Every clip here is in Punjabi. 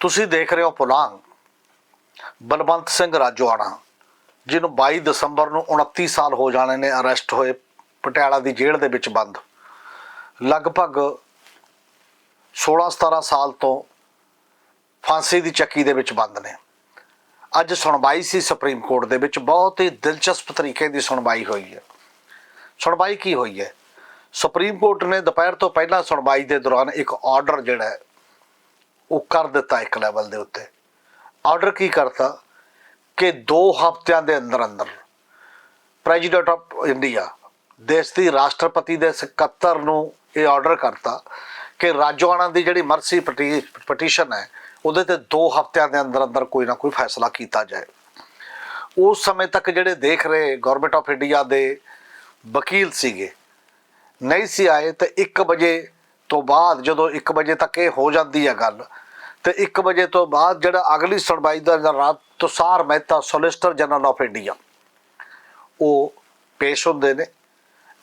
ਤੁਸੀਂ ਦੇਖ ਰਹੇ ਹੋ ਪੁਲਾਂਗ। ਬਲਵੰਤ ਸਿੰਘ ਰਾਜੋਆਣਾ, ਜਿਹਨੂੰ 22 ਦਸੰਬਰ ਨੂੰ 29 ਸਾਲ ਹੋ ਜਾਣੇ ਨੇ ਅਰੈਸਟ ਹੋਏ ਪਟਿਆਲਾ ਦੀ ਜੇਲ੍ਹ ਦੇ ਵਿੱਚ ਬੰਦ। ਲਗਭਗ 16-17 ਸਾਲ ਤੋਂ ਫਾਂਸੀ ਦੀ ਚੱਕੀ ਦੇ ਵਿੱਚ ਬੰਦ ਨੇ। ਅੱਜ ਸੁਣਵਾਈ ਸੀ ਸੁਪਰੀਮ ਕੋਰਟ ਦੇ ਵਿੱਚ, ਬਹੁਤ ਹੀ ਦਿਲਚਸਪ ਤਰੀਕੇ ਦੀ ਸੁਣਵਾਈ ਹੋਈ ਹੈ। ਸੁਣਵਾਈ ਕੀ ਹੋਈ ਹੈ? ਸੁਪਰੀਮ ਕੋਰਟ ਨੇ ਦੁਪਹਿਰ ਤੋਂ ਪਹਿਲਾਂ ਸੁਣਵਾਈ ਦੇ ਦੌਰਾਨ ਇੱਕ ਆਰਡਰ ਜਿਹੜਾ ਹੈ ਉਹ ਕਰ ਦਿੱਤਾ ਇੱਕ ਲੈਵਲ ਦੇ ਉੱਤੇ। ਆਰਡਰ ਕੀ ਕਰਤਾ? ਕਿ 2 ਹਫ਼ਤਿਆਂ ਦੇ ਅੰਦਰ ਅੰਦਰ ਪ੍ਰੈਜ਼ੀਡੈਂਟ ਆਫ ਇੰਡੀਆ ਦੇਸ਼ ਦੀ ਰਾਸ਼ਟਰਪਤੀ ਦੇ ਸਕੱਤਰ ਨੂੰ ਇਹ ਆਰਡਰ ਕਰਤਾ ਕਿ ਰਾਜੋਆਣਾ ਦੀ ਜਿਹੜੀ ਮਰਸੀ ਪਟੀਸ਼ਨ ਹੈ, ਉਹਦੇ ਤੇ 2 ਹਫ਼ਤਿਆਂ ਦੇ ਅੰਦਰ ਅੰਦਰ ਕੋਈ ਨਾ ਕੋਈ ਫੈਸਲਾ ਕੀਤਾ ਜਾਏ। ਉਸ ਸਮੇਂ ਤੱਕ ਜਿਹੜੇ ਦੇਖ ਰਹੇ ਗਵਰਨਮੈਂਟ ਆਫ ਇੰਡੀਆ ਦੇ ਵਕੀਲ ਸੀਗੇ, ਨਹੀਂ ਸੀ ਆਏ ਤਾਂ 1 ਵਜੇ ਤੋਂ ਬਾਅਦ ਜਦੋਂ 1 ਵਜੇ ਤੱਕ ਇਹ ਹੋ ਜਾਂਦੀ ਹੈ ਗੱਲ, ਤੇ 1 ਵਜੇ ਤੋਂ ਬਾਅਦ ਜਿਹੜਾ ਅਗਲੀ ਸੁਣਵਾਈ ਦਾ ਜਿਹੜਾ ਰਾਤ Tushar Mehta solicitor general of India ਉਹ ਪੇਸ਼ ਹੁੰਦੇ ਨੇ।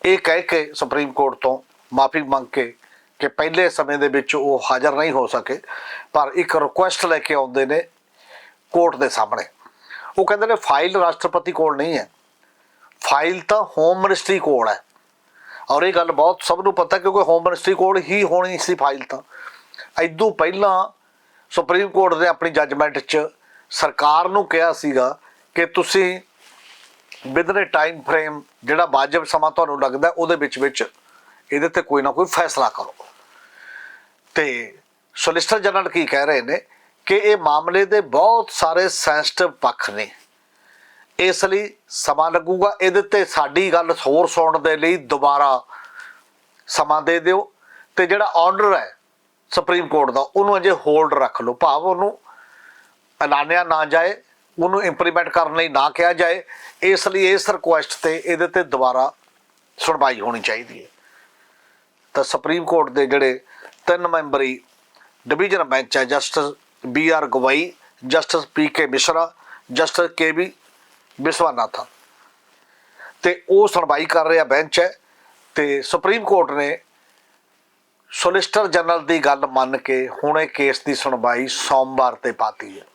ਇਹ ਕਹਿ ਕੇ ਸੁਪਰੀਮ ਕੋਰਟ ਤੋਂ ਮਾਫੀ ਮੰਗ ਕੇ ਕਿ ਪਹਿਲੇ ਸਮੇਂ ਦੇ ਵਿੱਚ ਉਹ ਹਾਜ਼ਰ ਨਹੀਂ ਹੋ ਸਕੇ, ਪਰ ਇੱਕ ਰਿਕੁਐਸਟ ਲੈ ਕੇ ਆਉਂਦੇ ਨੇ ਕੋਰਟ ਦੇ ਸਾਹਮਣੇ। ਉਹ ਕਹਿੰਦੇ ਨੇ ਫਾਈਲ ਰਾਸ਼ਟਰਪਤੀ ਕੋਲ ਨਹੀਂ ਹੈ। ਫਾਈਲ ਤਾਂ ਹੋਮ ਮਿਨਿਸਟਰੀ ਕੋਲ ਹੈ। ਔਰ ਇਹ ਗੱਲ ਬਹੁਤ ਸਭ ਨੂੰ ਪਤਾ ਕਿਉਂਕਿ ਹੋਮ ਮਿਨਿਸਟਰੀ ਕੋਲ ਹੀ ਹੋਣੀ ਸੀ ਫਾਈਲ ਤਾਂ। ਐਦੋਂ ਪਹਿਲਾਂ ਸੁਪਰੀਮ ਕੋਰਟ ਨੇ ਆਪਣੀ ਜੱਜਮੈਂਟ 'ਚ ਸਰਕਾਰ ਨੂੰ ਕਿਹਾ ਸੀਗਾ ਕਿ ਤੁਸੀਂ ਵਿਦਨ ਅ ਟਾਈਮ ਫਰੇਮ ਜਿਹੜਾ ਵਾਜਬ ਸਮਾਂ ਤੁਹਾਨੂੰ ਲੱਗਦਾ ਉਹਦੇ ਵਿੱਚ ਵਿੱਚ ਇਹਦੇ ਤੇ ਕੋਈ ਨਾ ਕੋਈ ਫੈਸਲਾ ਕਰੋ। ਤੇ ਸੋਲਿਸਟਰ ਜਨਰਲ ਕੀ ਕਹਿ ਰਹੇ ਨੇ ਕਿ ਇਹ ਮਾਮਲੇ ਦੇ ਬਹੁਤ ਸਾਰੇ ਸੈਂਸਿਟਿਵ ਪੱਖ ਨੇ। ਇਸ ਲਈ ਸਮਾਂ ਲੱਗੂਗਾ। ਇਹਦੇ ਤੇ ਸਾਡੀ ਗੱਲ ਹੋਰ ਸੁਣਨ ਦੇ ਲਈ ਦੁਬਾਰਾ ਸਮਾਂ ਦੇ ਦਿਓ। ਤੇ ਜਿਹੜਾ ਆਰਡਰ ਹੈ ਸੁਪਰੀਮ ਕੋਰਟ ਦਾ, ਉਹਨੂੰ ਅਜੇ ਹੋਲਡ ਰੱਖ ਲਓ। ਭਾਵ ਉਹਨੂੰ ਐਲਾਨਿਆ ਨਾ ਜਾਏ, ਉਹਨੂੰ ਇੰਪਲੀਮੈਂਟ ਕਰਨ ਲਈ ਨਾ ਕਿਹਾ ਜਾਏ। ਇਸ ਲਈ ਇਸ ਰਿਕੁਐਸਟ ਤੇ ਇਹਦੇ ਤੇ ਦੁਬਾਰਾ ਸੁਣਵਾਈ ਹੋਣੀ ਚਾਹੀਦੀ ਹੈ। ਤਾਂ ਸੁਪਰੀਮ ਕੋਰਟ ਦੇ ਜਿਹੜੇ ਤਿੰਨ ਮੈਂਬਰੀ ਡਿਵੀਜ਼ਨ ਬੈਂਚ ਹੈ, justice B R Gavai, justice P K Mishra justice K V Viswanathan ਤੇ ਉਹ ਸੁਣਵਾਈ ਕਰ ਰਿਹਾ ਬੈਂਚ ਹੈ ਤੇ ਸੁਪਰੀਮ ਕੋਰਟ ਨੇ ਸੋਲਿਸਟਰ ਜਨਰਲ ਦੀ ਗੱਲ ਮੰਨ ਕੇ ਹੁਣ ਇਹ ਕੇਸ ਦੀ ਸੁਣਵਾਈ ਸੋਮਵਾਰ ਤੇ ਪਾਤੀ ਹੈ।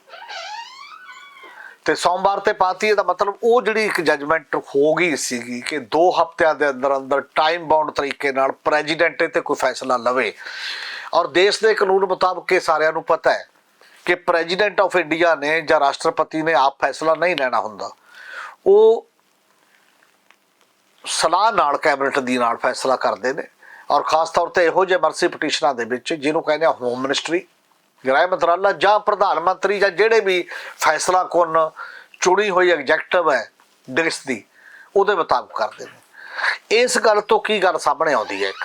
ਤੇ ਸੋਮਵਾਰ ਤੇ ਪਾਤੀ ਇਹਦਾ ਮਤਲਬ ਉਹ ਜਿਹੜੀ ਇੱਕ ਜਜਮੈਂਟ ਹੋ ਗਈ ਸੀਗੀ ਕਿ 2 ਹਫ਼ਤਿਆਂ ਦੇ ਅੰਦਰ ਅੰਦਰ ਟਾਈਮ ਬਾਉਂਡ ਤਰੀਕੇ ਨਾਲ ਪ੍ਰੈਜ਼ੀਡੈਂਟ ਤੇ ਕੋਈ ਫੈਸਲਾ ਲਵੇ। ਔਰ ਦੇਸ਼ ਦੇ ਕਾਨੂੰਨ ਮੁਤਾਬਕ ਇਹ ਸਾਰਿਆਂ ਨੂੰ ਪਤਾ ਹੈ ਕਿ ਪ੍ਰੈਜ਼ੀਡੈਂਟ ਆਫ ਇੰਡੀਆ ਨੇ ਜਾਂ ਰਾਸ਼ਟਰਪਤੀ ਨੇ ਆਪ ਫੈਸਲਾ ਨਹੀਂ ਲੈਣਾ ਹੁੰਦਾ। ਉਹ ਸਲਾਹ ਨਾਲ ਕੈਬਨਿਟ ਦੀ ਨਾਲ ਫੈਸਲਾ ਕਰਦੇ ਨੇ ਔਰ ਖਾਸ ਤੌਰ ਤੇ ਇਹੋ ਜਿਹੇ ਮਰਸੀ ਪਟੀਸ਼ਨਾਂ ਦੇ ਵਿੱਚ ਜਿਹਨੂੰ ਕਹਿੰਦੇ ਆ ਹੋਮ ਮਿਨਿਸਟਰੀ ਗ੍ਰਹਿ ਮੰਤਰਾਲਾ ਜਾਂ ਪ੍ਰਧਾਨ ਮੰਤਰੀ ਜਾਂ ਜਿਹੜੇ ਵੀ ਫੈਸਲਾ ਕੁਨ ਚੁਣੀ ਹੋਈ ਐਗਜੈਕਟਿਵ ਹੈ ਦੇਸ਼ ਦੀ, ਉਹਦੇ ਮੁਤਾਬਕ ਕਰਦੇ ਨੇ। ਇਸ ਗੱਲ ਤੋਂ ਕੀ ਗੱਲ ਸਾਹਮਣੇ ਆਉਂਦੀ ਹੈ ਇੱਕ?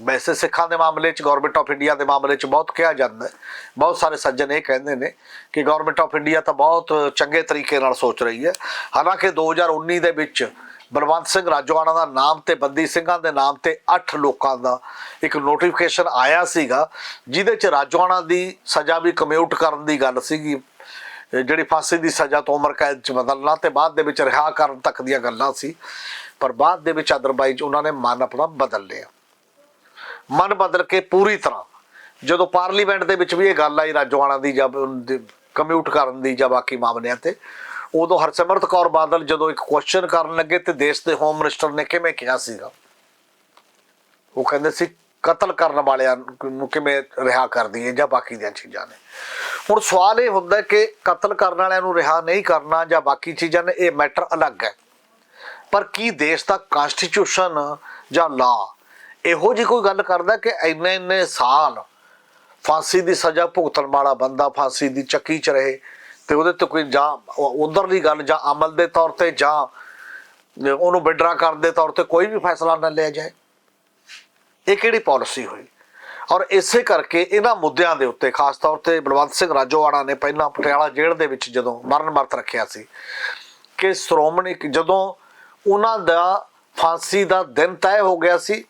ਵੈਸੇ ਸਿੱਖਾਂ ਦੇ ਮਾਮਲੇ 'ਚ ਗਵਰਨਮੈਂਟ ਆਫ ਇੰਡੀਆ ਦੇ ਮਾਮਲੇ 'ਚ ਬਹੁਤ ਕਿਹਾ ਜਾਂਦਾ ਬਹੁਤ ਸਾਰੇ ਸੱਜਣ ਇਹ ਕਹਿੰਦੇ ਨੇ ਕਿ ਗਵਰਨਮੈਂਟ ਆਫ ਇੰਡੀਆ ਤਾਂ ਬਹੁਤ ਚੰਗੇ ਤਰੀਕੇ ਨਾਲ ਸੋਚ ਰਹੀ ਹੈ। ਹਾਲਾਂਕਿ 2019 ਦੇ ਵਿੱਚ ਬਲਵੰਤ ਸਿੰਘ ਰਾਜੋਆਣਾ ਦਾ ਨਾਮ ਤੇ, ਬੰਦੀ ਸਿੰਘਾਂ ਦੇ ਨਾਮ ਤੇ 8 ਲੋਕਾਂ ਦਾ ਇੱਕ ਨੋਟੀਫਿਕੇਸ਼ਨ ਆਇਆ ਸੀਗਾ, ਜਿਹਦੇ 'ਚ ਰਾਜੋਆਣਾ ਦੀ ਸਜ਼ਾ ਵੀ ਕਮਿਊਟ ਕਰਨ ਦੀ ਗੱਲ ਸੀਗੀ। ਜਿਹੜੀ ਫਾਂਸੀ ਦੀ ਸਜ਼ਾ ਤੋਂ ਉਮਰ ਕੈਦ 'ਚ ਬਦਲਣਾ ਤੇ ਬਾਅਦ ਦੇ ਵਿੱਚ ਰਿਹਾ ਕਰਨ ਤੱਕ ਦੀਆਂ ਗੱਲਾਂ ਸੀ। ਪਰ ਬਾਅਦ ਦੇ ਵਿੱਚ ਅਦਰਵਾਈਜ਼ ਉਹਨਾਂ ਨੇ ਮਨ ਆਪਣਾ ਬਦਲ ਲਿਆ। ਮਨ ਬਦਲ ਕੇ ਪੂਰੀ ਤਰ੍ਹਾਂ। ਜਦੋਂ ਪਾਰਲੀਮੈਂਟ ਦੇ ਵਿੱਚ ਵੀ ਇਹ ਗੱਲ ਆਈ, ਰਾਜੋਆਣਾ ਦੀ ਜਦ ਕਮਿਊਟ ਕਰਨ ਦੀ ਜਾਂ ਬਾਕੀ ਮਾਮਲਿਆਂ ਤੇ, ਉਦੋਂ ਹਰਸਿਮਰਤ ਕੌਰ ਬਾਦਲ ਜਦੋਂ ਇੱਕ ਕੁਐਸਚਨ ਕਰਨ ਲੱਗੇ ਤੇ ਦੇਸ਼ ਦੇ ਹੋਮ ਮਿਨਿਸਟਰ ਨੇ ਕਿਵੇਂ ਕਿਹਾ ਸੀਗਾ? ਉਹ ਕਹਿੰਦੇ ਸੀ, ਕਤਲ ਕਰਨ ਵਾਲਿਆਂ ਨੂੰ ਕਿਵੇਂ ਰਿਹਾ ਕਰ ਦਈਏ ਜਾਂ ਬਾਕੀ ਦੀਆਂ ਚੀਜ਼ਾਂ ਨੇ? ਹੁਣ ਸਵਾਲ ਇਹ ਹੁੰਦਾ ਕਿ ਕਤਲ ਕਰਨ ਵਾਲਿਆਂ ਨੂੰ ਰਿਹਾ ਨਹੀਂ ਕਰਨਾ ਜਾਂ ਬਾਕੀ ਚੀਜ਼ਾਂ ਨੇ, ਇਹ ਮੈਟਰ ਅਲੱਗ ਹੈ। ਪਰ ਕੀ ਦੇਸ਼ ਦਾ ਕਨਸਟੀਟਿਊਸ਼ਨ ਜਾਂ ਲਾ ਇਹੋ ਜਿਹੀ ਕੋਈ ਗੱਲ ਕਰਦਾ ਕਿ ਇੰਨੇ ਇੰਨੇ ਸਾਲ ਫਾਂਸੀ ਦੀ ਸਜ਼ਾ ਭੁਗਤਣ ਵਾਲਾ ਬੰਦਾ ਫਾਂਸੀ ਦੀ ਚੱਕੀ 'ਚ ਰਹੇ ਤੇ ਉਹਦੇ ਤੇ ਕੋਈ ਜਾਂ ਉਧਰਲੀ ਗੱਲ ਜਾਂ ਅਮਲ ਦੇ ਤੌਰ ਤੇ ਜਾਂ ਉਹਨੂੰ ਵਿਡਰਾ ਕਰਨ ਦੇ ਤੌਰ ਤੇ ਕੋਈ ਵੀ ਫੈਸਲਾ ਨਾ ਲਿਆ ਜਾਏ। ਇਹ ਕਿਹੜੀ ਪਾਲਿਸੀ ਹੋਈ? ਔਰ ਇਸੇ ਕਰਕੇ ਇਹਨਾਂ ਮੁੱਦਿਆਂ ਦੇ ਉੱਤੇ ਖਾਸ ਤੌਰ ਤੇ ਬਲਵੰਤ ਸਿੰਘ ਰਾਜੋਆਣਾ ਨੇ ਪਹਿਲਾਂ ਪਟਿਆਲਾ ਜੇਲ੍ਹ ਦੇ ਵਿੱਚ ਜਦੋਂ ਮਰਨ ਵਰਤ ਰੱਖਿਆ ਸੀ ਕਿ ਸ਼੍ਰੋਮਣੀ ਜਦੋਂ ਉਹਨਾਂ ਦਾ ਫਾਂਸੀ ਦਾ ਦਿਨ ਤੈਅ ਹੋ ਗਿਆ ਸੀ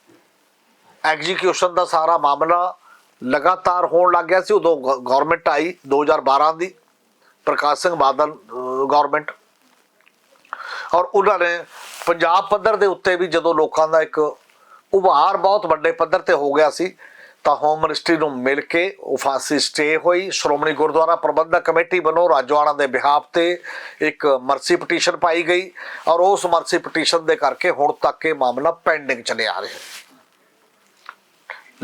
ਐਗਜ਼ੀਕਿਊਸ਼ਨ ਦਾ ਸਾਰਾ ਮਾਮਲਾ ਲਗਾਤਾਰ ਹੋਣ ਲੱਗ ਗਿਆ ਸੀ। ਉਦੋਂ ਗਵਰਨਮੈਂਟ ਆਈ 2012 ਦੀ। ਪ੍ਰਕਾਸ਼ ਸਿੰਘ ਬਾਦਲ ਗਵਰਨਮੈਂਟ ਔਰ ਉਹਨਾਂ ਨੇ ਪੰਜਾਬ ਪੱਧਰ ਦੇ ਉੱਤੇ ਵੀ ਜਦੋਂ ਲੋਕਾਂ ਦਾ ਇੱਕ ਉਭਾਰ ਬਹੁਤ ਵੱਡੇ ਪੱਧਰ ਤੇ ਹੋ ਗਿਆ ਸੀ, ਤਾਂ ਹੋਮ ਮਿਨਿਸਟਰੀ ਨੂੰ ਮਿਲ ਕੇ ਉਹ ਫਾਂਸੀ ਸਟੇ ਹੋਈ। ਸ਼੍ਰੋਮਣੀ ਗੁਰਦੁਆਰਾ ਪ੍ਰਬੰਧਕ ਕਮੇਟੀ ਵੱਲੋਂ ਰਾਜਵਾੜਾ ਦੇ ਬਿਹਾਫ ਤੇ ਇੱਕ ਮਰਸੀ ਪਟੀਸ਼ਨ ਪਾਈ ਗਈ। ਔਰ ਉਸ ਮਰਸੀ ਪਟੀਸ਼ਨ ਦੇ ਕਰਕੇ ਹੁਣ ਤੱਕ ਇਹ ਮਾਮਲਾ ਪੈਂਡਿੰਗ ਚੱਲੇ ਆ ਰਿਹਾ ਹੈ।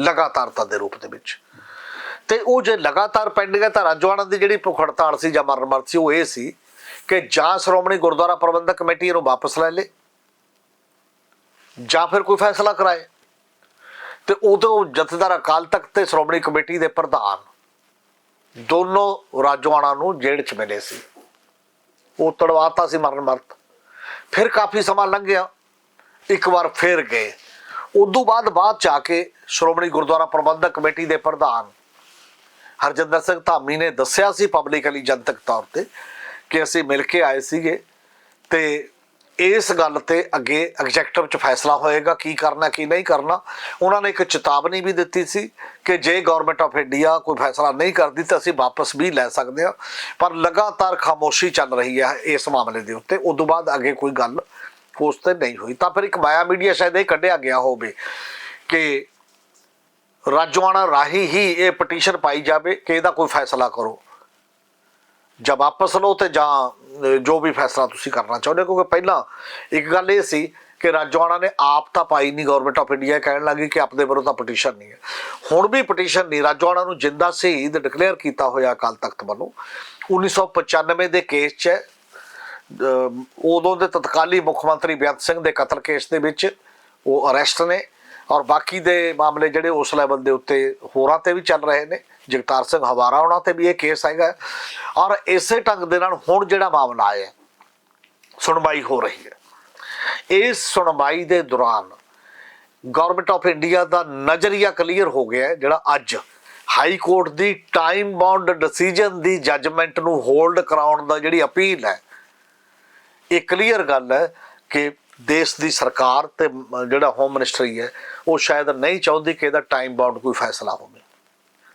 ਲਗਾਤਾਰਤਾ ਦੇ ਰੂਪ ਦੇ ਵਿੱਚ। ਤੇ ਉਹ ਜੇ ਲਗਾਤਾਰ ਪੈਂਡਿੰਗ ਹੈ ਤਾਂ ਰਾਜਵਾਨਾ ਦੀ ਜਿਹੜੀ ਭੁੱਖ ਹੜਤਾਲ ਸੀ ਜਾਂ ਮਰਨ ਮਰਤ ਸੀ, ਉਹ ਇਹ ਸੀ ਕਿ ਜਾਂ ਸ਼੍ਰੋਮਣੀ ਗੁਰਦੁਆਰਾ ਪ੍ਰਬੰਧਕ ਕਮੇਟੀ ਇਹਨੂੰ ਵਾਪਸ ਲੈ ਲੇ, ਜਾਂ ਫਿਰ ਕੋਈ ਫੈਸਲਾ ਕਰਾਏ। ਤੇ ਉਦੋਂ ਜਥੇਦਾਰ ਅਕਾਲ ਤਖਤ ਤੇ ਸ਼੍ਰੋਮਣੀ ਕਮੇਟੀ ਦੇ ਪ੍ਰਧਾਨ ਦੋਨੋਂ ਰਾਜਵਾਨਾ ਨੂੰ ਜੇਲ੍ਹ 'ਚ ਮਿਲੇ ਸੀ। ਉਹ ਤੜਵਾਤਾ ਸੀ ਮਰਨ ਮਰਤ ਫਿਰ ਕਾਫੀ ਸਮਾਂ ਲੰਘਿਆ ਇੱਕ ਵਾਰ ਫਿਰ ਗਏ। ਉਦੋਂ ਬਾਅਦ ਬਾਅਦ ਚ ਆ ਕੇ ਸ਼੍ਰੋਮਣੀ ਗੁਰਦੁਆਰਾ ਪ੍ਰਬੰਧਕ ਕਮੇਟੀ ਦੇ ਪ੍ਰਧਾਨ ਹਰਜਿੰਦਰ ਸਿੰਘ ਧਾਮੀ ਨੇ ਦੱਸਿਆ ਸੀ ਪਬਲਿਕਲੀ ਜਨਤਕ ਤੌਰ ਤੇ ਕਿ ਅਸੀਂ ਮਿਲ ਕੇ ਆਏ ਸੀਗੇ ਤੇ ਇਸ ਗੱਲ ਤੇ ਅੱਗੇ ਐਗਜ਼ੈਕਟਿਵ ਚ ਫੈਸਲਾ ਹੋਏਗਾ ਕੀ ਕਰਨਾ, ਕੀ ਨਹੀਂ ਕਰਨਾ। ਉਹਨਾਂ ਨੇ ਇੱਕ ਚੇਤਾਵਨੀ ਵੀ ਦਿੱਤੀ ਸੀ ਕਿ ਜੇ ਗਵਰਨਮੈਂਟ ਆਫ ਇੰਡੀਆ ਕੋਈ ਫੈਸਲਾ ਨਹੀਂ ਕਰਦੀ ਤਾਂ ਅਸੀਂ ਵਾਪਸ ਵੀ ਲੈ ਸਕਦੇ ਹਾਂ। ਪਰ ਲਗਾਤਾਰ ਖਾਮੋਸ਼ੀ ਚੱਲ ਰਹੀ ਹੈ ਇਸ ਮਾਮਲੇ ਦੇ ਉੱਤੇ। ਉਸ ਤੋਂ ਬਾਅਦ ਅੱਗੇ ਕੋਈ ਗੱਲ ਪੋਸਟ ਤੇ ਨਹੀਂ ਹੋਈ ਤਾਂ ਫਿਰ ਇੱਕ ਮਾਇਆ ਮੀਡੀਆ ਸ਼ਾਇਦ ਇਹ ਕੱਢਿਆ ਗਿਆ ਹੋਵੇ ਕਿ ਰਾਜਵਾਨਾ ਰਾਹੀਂ ਹੀ ਇਹ ਪਟੀਸ਼ਨ ਪਾਈ ਜਾਵੇ ਕਿ ਇਹਦਾ ਕੋਈ ਫੈਸਲਾ ਕਰੋ। ਜਾਂ ਵਾਪਸ ਲਓ ਤੇ ਜਾਂ ਜੋ ਵੀ ਫੈਸਲਾ ਤੁਸੀਂ ਕਰਨਾ ਚਾਹੁੰਦੇ ਹੋ, ਕਿਉਂਕਿ ਪਹਿਲਾਂ ਇੱਕ ਗੱਲ ਇਹ ਸੀ ਕਿ ਰਾਜਵਾਨਾ ਨੇ ਆਪ ਤਾਂ ਪਾਈ ਨਹੀਂ ਗਵਰਨਮੈਂਟ ਆਫ ਇੰਡੀਆ ਕਹਿਣ ਲੱਗੀ ਕਿ ਆਪਣੇ ਵੱਲੋਂ ਤਾਂ ਪਟੀਸ਼ਨ ਨਹੀਂ ਹੈ। ਹੁਣ ਵੀ ਪਟੀਸ਼ਨ ਨਹੀਂ ਰਾਜਵਾਨਾ ਨੂੰ ਜਿੰਦਾ ਸ਼ਹੀਦ ਡਿਕਲੇਅਰ ਕੀਤਾ ਹੋਇਆ ਅਕਾਲ ਤਖਤ ਵੱਲੋਂ 1995 ਦੇ ਕੇਸ 'ਚ ਉਦੋਂ ਦੇ ਤਤਕਾਲੀ ਮੁੱਖ ਮੰਤਰੀ ਬੇਅੰਤ ਸਿੰਘ ਦੇ ਕਤਲ ਕੇਸ ਦੇ ਵਿੱਚ ਉਹ ਅਰੈਸਟ ਨੇ ਔਰ ਬਾਕੀ ਦੇ ਮਾਮਲੇ ਜਿਹੜੇ ਉਸ ਲੈਵਲ ਦੇ ਉੱਤੇ ਹੋਰਾਂ ਤੇ ਵੀ ਚੱਲ ਰਹੇ ਨੇ, ਜਗਤਾਰ ਸਿੰਘ ਹਵਾਰਾ ਉਹਨਾਂ ਤੇ ਵੀ ਇਹ ਕੇਸ ਹੈਗਾ। ਔਰ ਇਸੇ ਢੰਗ ਦੇ ਨਾਲ ਹੁਣ ਜਿਹੜਾ ਮਾਮਲਾ ਆਇਆ, ਸੁਣਵਾਈ ਹੋ ਰਹੀ ਹੈ। ਇਸ ਸੁਣਵਾਈ ਦੇ ਦੌਰਾਨ ਗਵਰਨਮੈਂਟ ਆਫ ਇੰਡੀਆ ਦਾ ਨਜ਼ਰੀਆ ਕਲੀਅਰ ਹੋ ਗਿਆ ਜਿਹੜਾ ਅੱਜ ਹਾਈ ਕੋਰਟ ਦੀ ਟਾਈਮ ਬਾਉਂਡ ਡਿਸੀਜਨ ਦੀ ਜੱਜਮੈਂਟ ਨੂੰ ਹੋਲਡ ਕਰਾਉਣ ਦਾ ਜਿਹੜੀ ਅਪੀਲ ਹੈ ਇਹ ਕਲੀਅਰ ਗੱਲ ਹੈ ਕਿ ਦੇਸ਼ ਦੀ ਸਰਕਾਰ ਤੇ ਜਿਹੜਾ ਹੋਮ ਮਿਨਿਸਟਰੀ ਹੈ, ਉਹ ਸ਼ਾਇਦ ਨਹੀਂ ਚਾਹੁੰਦੀ ਕਿ ਇਹਦਾ ਟਾਈਮ ਬਾਉਂਡ ਕੋਈ ਫੈਸਲਾ ਹੋਵੇ।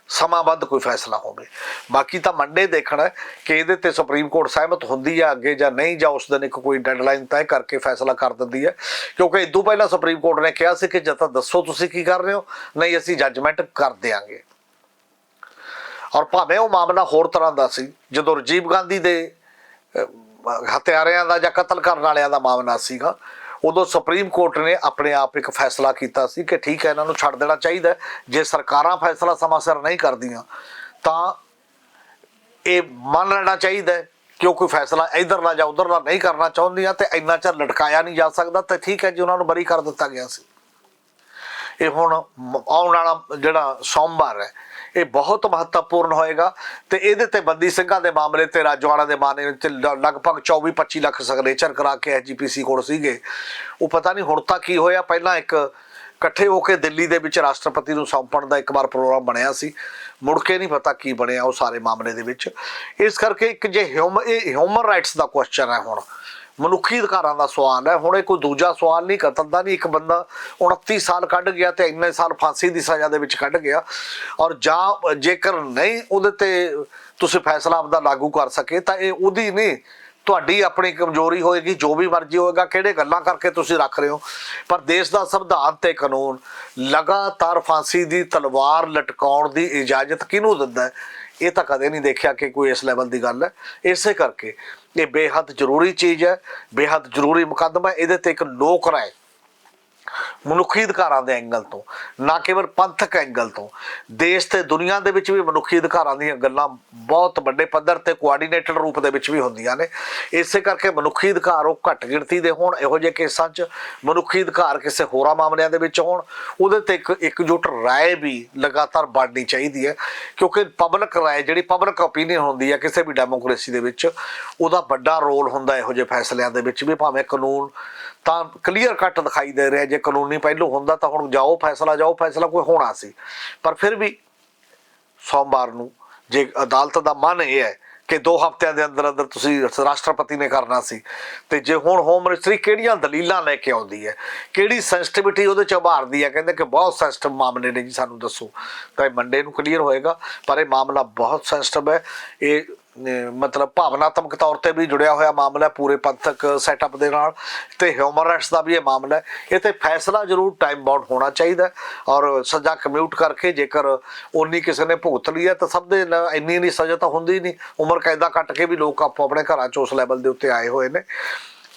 ਸਮਾਬੱਧ ਕੋਈ ਫੈਸਲਾ ਹੋਵੇ। ਬਾਕੀ ਤਾਂ ਮੰਡੇ ਦੇਖਣਾ ਕਿ ਇਹਦੇ ਤੇ ਸੁਪਰੀਮ ਕੋਰਟ ਸਹਿਮਤ ਹੁੰਦੀ ਹੈ ਅੱਗੇ ਜਾਂ ਨਹੀਂ, ਜਾਂ ਉਸ ਦਿਨ ਇੱਕ ਕੋਈ ਡੈਡਲਾਈਨ ਤੈਅ ਕਰਕੇ ਫੈਸਲਾ ਕਰ ਦਿੰਦੀ ਹੈ। ਕਿਉਂਕਿ ਇਦੋਂ ਪਹਿਲਾਂ ਸੁਪਰੀਮ ਕੋਰਟ ਨੇ ਕਿਹਾ ਸੀ ਕਿ ਜਦ ਤਾਂ ਦੱਸੋ ਤੁਸੀਂ ਕੀ ਕਰ ਰਹੇ ਹੋ, ਨਹੀਂ ਅਸੀਂ ਜੱਜਮੈਂਟ ਕਰ ਦਿਆਂਗੇ। ਔਰ ਭਾਵੇਂ ਉਹ ਮਾਮਲਾ ਹੋਰ ਤਰ੍ਹਾਂ ਦਾ ਸੀ, ਜਦੋਂ ਰਾਜੀਵ ਗਾਂਧੀ ਦੇ ਅਹ, ਦਾ ਜਾਂ ਕਤਲ ਕਰਨ ਵਾਲਿਆਂ ਦਾ ਮਾਮਲਾ ਸੀਗਾ। ਉਦੋਂ ਸੁਪਰੀਮ ਕੋਰਟ ਨੇ ਆਪਣੇ ਆਪ ਇੱਕ ਫੈਸਲਾ ਕੀਤਾ ਸੀ ਕਿ ਠੀਕ ਹੈ ਇਹਨਾਂ ਨੂੰ ਛੱਡ ਦੇਣਾ ਚਾਹੀਦਾ ਜੇ ਸਰਕਾਰਾਂ ਫੈਸਲਾ ਸਮਾਂ ਸਿਰ ਨਹੀਂ ਕਰਦੀਆਂ ਤਾਂ ਇਹ ਮੰਨ ਲੈਣਾ ਚਾਹੀਦਾ ਹੈ ਕਿ ਉਹ ਕੋਈ ਫੈਸਲਾ ਇਧਰ ਨਾ ਜਾਂ ਉਧਰ ਨਾ ਨਹੀਂ ਕਰਨਾ ਚਾਹੁੰਦੀਆਂ ਤੇ ਇੰਨਾ ਚਿਰ ਲਟਕਾਇਆ ਨਹੀਂ ਜਾ ਸਕਦਾ ਤੇ ਠੀਕ ਹੈ ਜੀ ਉਹਨਾਂ ਨੂੰ ਬਰੀ ਕਰ ਦਿੱਤਾ ਗਿਆ ਸੀ। ਇਹ ਹੁਣ ਆਉਣ ਵਾਲਾ ਜਿਹੜਾ ਸੋਮਵਾਰ ਹੈ ਇਹ ਬਹੁਤ ਮਹੱਤਵਪੂਰਨ ਹੋਏਗਾ ਤੇ ਇਹਦੇ ਤੇ ਬੰਦੀ ਸਿੰਘਾਂ ਦੇ ਮਾਮਲੇ ਤੇ ਰਾਜਵਾੜਾ ਦੇ ਮਾਮਲੇ ਤੇ ਲਗਭਗ 24 25 ਲੱਖ ਸਿਗਨੇਚਰ ਕਰਾ ਕੇ ਐਜੀਪੀਸੀ ਕੋਲ ਸੀਗੇ। ਉਹ ਪਤਾ ਨਹੀਂ ਹੁਣ ਤਾਂ ਕੀ ਹੋਇਆ, ਪਹਿਲਾਂ ਇੱਕ ਇਕੱਠੇ ਹੋ ਕੇ ਦਿੱਲੀ ਦੇ ਵਿੱਚ ਰਾਸ਼ਟਰਪਤੀ ਨੂੰ ਸੌਂਪਣ ਦਾ ਇੱਕ ਵਾਰ ਪ੍ਰੋਗਰਾਮ ਬਣਿਆ ਸੀ। ਮੁੜ ਕੇ ਨਹੀਂ ਪਤਾ ਕੀ ਬਣਿਆ ਉਹ ਸਾਰੇ ਮਾਮਲੇ ਦੇ ਵਿੱਚ। ਇਸ ਕਰਕੇ ਇੱਕ ਜੇ ਹਿਊਮਨ ਇਹ ਹਿਊਮਨ ਰਾਈਟਸ ਦਾ ਕੁਐਸਚਨ ਹੈ ਹੁਣ। ਮਨੁੱਖੀ ਅਧਿਕਾਰਾਂ ਦਾ ਸਵਾਲ ਹੈ। ਹੁਣ ਇਹ ਕੋਈ ਦੂਜਾ ਸਵਾਲ ਨਹੀਂ ਕਤਲ ਦਾ ਨਹੀਂ। ਇੱਕ ਬੰਦਾ 29 ਸਾਲ ਕੱਢ ਗਿਆ ਤੇ ਇੰਨੇ ਸਾਲ ਫਾਂਸੀ ਦੀ ਸਜ਼ਾ ਦੇ ਵਿੱਚ ਕੱਢ ਗਿਆ। ਔਰ ਜਾਂ ਜੇਕਰ ਨਹੀਂ, ਉਹਦੇ ਤੇ ਤੁਸੀਂ ਫੈਸਲਾ ਆਪਦਾ ਲਾਗੂ ਕਰ ਸਕੇ, ਤਾਂ ਇਹ ਉਹਦੀ ਨਹੀਂ। ਤੁਹਾਡੀ ਆਪਣੀ ਕਮਜ਼ੋਰੀ ਹੋਏਗੀ, ਜੋ ਵੀ ਮਰਜ਼ੀ ਹੋਏਗਾ, ਕਿਹੜੇ ਗੱਲਾਂ ਕਰਕੇ ਤੁਸੀਂ ਰੱਖ ਰਹੇ ਹੋ। ਪਰ ਦੇਸ਼ ਦਾ ਸੰਵਿਧਾਨ ਤੇ ਕਾਨੂੰਨ ਲਗਾਤਾਰ ਫਾਂਸੀ ਦੀ ਤਲਵਾਰ ਲਟਕਾਉਣ ਦੀ ਇਜਾਜ਼ਤ ਕਿਹਨੂੰ ਦਿੰਦਾ ਹੈ? ਇਹ ਤਾਂ ਕਦੇ ਨਹੀਂ ਦੇਖਿਆ ਕਿ ਕੋਈ ਇਸ ਲੈਵਲ ਦੀ ਗੱਲ ਹੈ। ਇਸੇ ਕਰਕੇ ਇਹ ਬੇਹੱਦ ਜ਼ਰੂਰੀ ਚੀਜ਼ ਹੈ, ਬੇਹੱਦ ਜ਼ਰੂਰੀ ਮੁਕੱਦਮਾ ਇਹਦੇ ਤੇ ਇੱਕ ਲੋਕ ਰਾਏ ਮਨੁੱਖੀ ਅਧਿਕਾਰਾਂ ਦੇ ਐਂਗਲ ਤੋਂ, ਨਾ ਕੇਵਲ ਪੰਥਕ ਐਂਗਲ ਤੋਂ। ਦੇਸ਼ ਤੇ ਦੁਨੀਆ ਦੇ ਵਿੱਚ ਵੀ ਮਨੁੱਖੀ ਅਧਿਕਾਰਾਂ ਦੀਆਂ ਗੱਲਾਂ ਬਹੁਤ ਵੱਡੇ ਪੱਧਰ ਤੇ ਕੋਆਰਡੀਨੇਟਡ ਰੂਪ ਦੇ ਵਿੱਚ ਵੀ ਹੁੰਦੀਆਂ ਨੇ। ਇਸੇ ਕਰਕੇ ਮਨੁੱਖੀ ਅਧਿਕਾਰ ਉਹ ਘੱਟ ਗਿਣਤੀ ਦੇ ਹੋਣ, ਇਹੋ ਜਿਹੇ ਕੇਸਾਂ 'ਚ ਮਨੁੱਖੀ ਅਧਿਕਾਰ ਕਿਸੇ ਹੋਰਾਂ ਮਾਮਲਿਆਂ ਦੇ ਵਿੱਚ ਹੋਣ, ਉਹਦੇ ਤੇ ਇੱਕ ਇਕਜੁੱਟ ਰਾਏ ਵੀ ਲਗਾਤਾਰ ਬਣਨੀ ਚਾਹੀਦੀ ਹੈ। ਕਿਉਂਕਿ ਪਬਲਿਕ ਰਾਏ, ਜਿਹੜੀ ਪਬਲਿਕ ਓਪੀਨੀਅਨ ਹੁੰਦੀ ਹੈ ਕਿਸੇ ਵੀ ਡੈਮੋਕ੍ਰੇਸੀ ਦੇ ਵਿੱਚ, ਉਹਦਾ ਵੱਡਾ ਰੋਲ ਹੁੰਦਾ ਇਹੋ ਜਿਹੇ ਫੈਸਲਿਆਂ ਦੇ ਵਿੱਚ ਵੀ, ਭਾਵੇਂ ਕਾਨੂੰਨ ਤਾਂ ਕਲੀਅਰ ਕੱਟ ਦਿਖਾਈ ਦੇ ਰਿਹਾ ਜੇ ਕਾਨੂੰਨੀ ਪਹਿਲੂ ਹੁੰਦਾ ਤਾਂ ਹੁਣ ਜਾਓ ਫੈਸਲਾ ਜਾਓ ਫੈਸਲਾ ਕੋਈ ਹੋਣਾ ਸੀ। ਪਰ ਫਿਰ ਵੀ ਸੋਮਵਾਰ ਨੂੰ ਜੇ ਅਦਾਲਤ ਦਾ ਮਨ ਇਹ ਹੈ ਕਿ 2 ਹਫ਼ਤਿਆਂ ਦੇ ਅੰਦਰ ਅੰਦਰ ਤੁਸੀਂ ਰਾਸ਼ਟਰਪਤੀ ਨੇ ਕਰਨਾ ਸੀ, ਤੇ ਜੇ ਹੁਣ ਹੋਮ ਮਿਨਿਸਟਰੀ ਕਿਹੜੀਆਂ ਦਲੀਲਾਂ ਲੈ ਕੇ ਆਉਂਦੀ ਹੈ? ਕਿਹੜੀ ਸੈਂਸਿਟਿਵਿਟੀ ਉਹਦੇ ਚ ਉਭਾਰਦੀ ਹੈ? ਕਹਿੰਦੇ ਕਿ ਬਹੁਤ ਸੈਂਸਿਟਿਵ ਮਾਮਲੇ ਨੇ ਜੀ, ਸਾਨੂੰ ਦੱਸੋ। ਤਾਂ ਇਹ ਮੰਡੇ ਨੂੰ ਕਲੀਅਰ ਹੋਏਗਾ, ਪਰ ਇਹ ਮਾਮਲਾ ਬਹੁਤ ਸੈਂਸਿਟਿਵ ਹੈ। ਇਹ ਮਤਲਬ ਭਾਵਨਾਤਮਕ ਤੌਰ ਤੇ ਵੀ ਜੁੜਿਆ ਹੋਇਆ ਮਾਮਲਾ ਹੈ ਪੂਰੇ ਪੰਥਕ ਸੈਟਅਪ ਦੇ ਨਾਲ ਤੇ ਹਿਊਮਨ ਰਾਈਟਸ ਦਾ ਵੀ ਇਹ ਮਾਮਲਾ ਹੈ। ਇਹ ਤੇ ਫੈਸਲਾ ਜ਼ਰੂਰ ਟਾਈਮ ਬਾਉਂਡ ਹੋਣਾ ਚਾਹੀਦਾ ਔਰ ਸਜ਼ਾ ਕਮਿਊਟ ਕਰਕੇ ਜੇਕਰ ਉਨੀ ਕਿਸੇ ਨੇ ਭੁਗਤ ਲਈ ਹੈ ਤਾਂ ਸਭ ਦੇ ਨਾਲ ਇੰਨੀ ਨਹੀਂ ਸਜ਼ਾ ਤਾਂ ਹੁੰਦੀ ਨਹੀਂ। ਉਮਰ ਕੈਦਾ ਕੱਟ ਕੇ ਵੀ ਲੋਕ ਆਪੋ ਆਪਣੇ ਘਰਾਂ 'ਚ ਉਸ ਲੈਵਲ ਦੇ ਉੱਤੇ ਆਏ ਹੋਏ ਨੇ।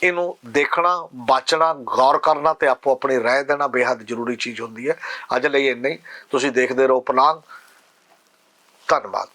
ਇਹਨੂੰ ਦੇਖਣਾ, ਬਾਚਣਾ, ਗੌਰ ਕਰਨਾ ਤੇ ਆਪੋ ਆਪਣੀ ਰਾਏ ਦੇਣਾ ਬੇहद ਜ਼ਰੂਰੀ ਚੀਜ਼ ਹੁੰਦੀ ਹੈ। ਅੱਜ ਲਈ ਇੰਨਾ ਹੀ। ਤੁਸੀਂ ਦੇਖਦੇ ਰਹੋ ਪਲਾਨ। ਧੰਨਵਾਦ।